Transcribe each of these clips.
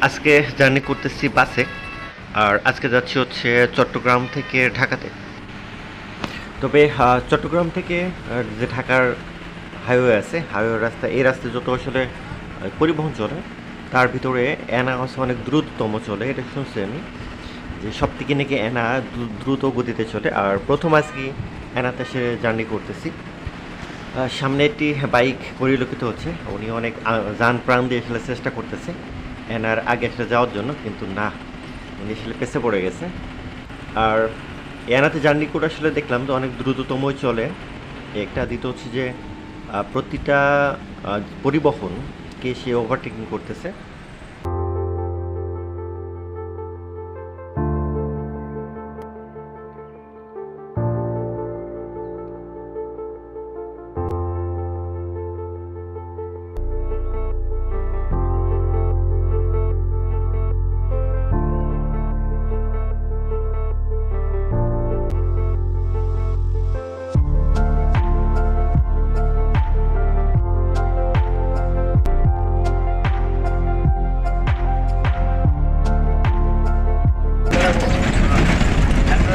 আজকে জার্নি করতেছি বাসে, আর আজকে যাচ্ছি হচ্ছে চট্টগ্রাম থেকে ঢাকাতে। তবে চট্টগ্রাম থেকে যে ঢাকার হাইওয়ে আছে হাইওয়ে রাস্তা, এই রাস্তায় যত আসলে পরিবহন চলে, তার ভিতরে এনা হচ্ছে অনেক দ্রুততম চলে, এটা শুনছি আমি, যে সব থেকে নাকি দ্রু- দ্রুত গতিতে চলে, আর প্রথম আজকে এনাতে সে জার্নি করতেছি। সামনে একটি বাইক পরিলক্ষিত হচ্ছে, উনি অনেক যান প্রাণ দিয়ে আসলে চেষ্টা করতেছে। এনার আগে সেটা যাওয়ার জন্য, কিন্তু না, উনি আসলে পেছে পড়ে গেছে। আর এনাতে জার্নি করে আসলে দেখলাম তো অনেক দ্রুততমই চলে। একটা দ্বিতীয় হচ্ছে যে প্রতিটা পরিবহন পরিবহনকে সে ওভারটেকিং করতেছে।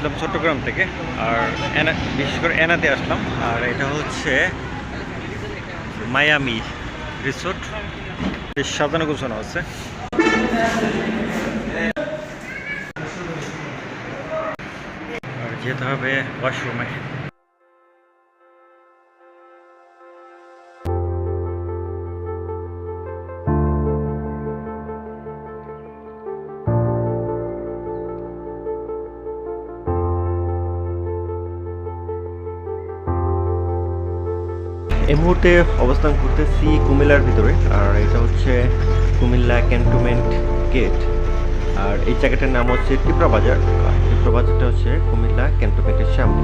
আসলাম চট্টগ্রাম থেকে, আর এনা, বিশেষ করে এনাতে আসলাম, আর এটা হচ্ছে মায়ামি রিসোর্ট, বেশ সাজানো গোছানো আছে। আর যেতে হবে ওয়াশরুমে। এই মুহূর্তে অবস্থান করতেছি কুমিল্লার ভিতরে, আর এটা হচ্ছে কুমিল্লা ক্যান্টনমেন্ট গেট। আর এই জায়গাটার নাম হচ্ছে টিপরা বাজার, আর টিপরা বাজারটা হচ্ছে কুমিল্লা ক্যান্টনমেন্টের সামনে।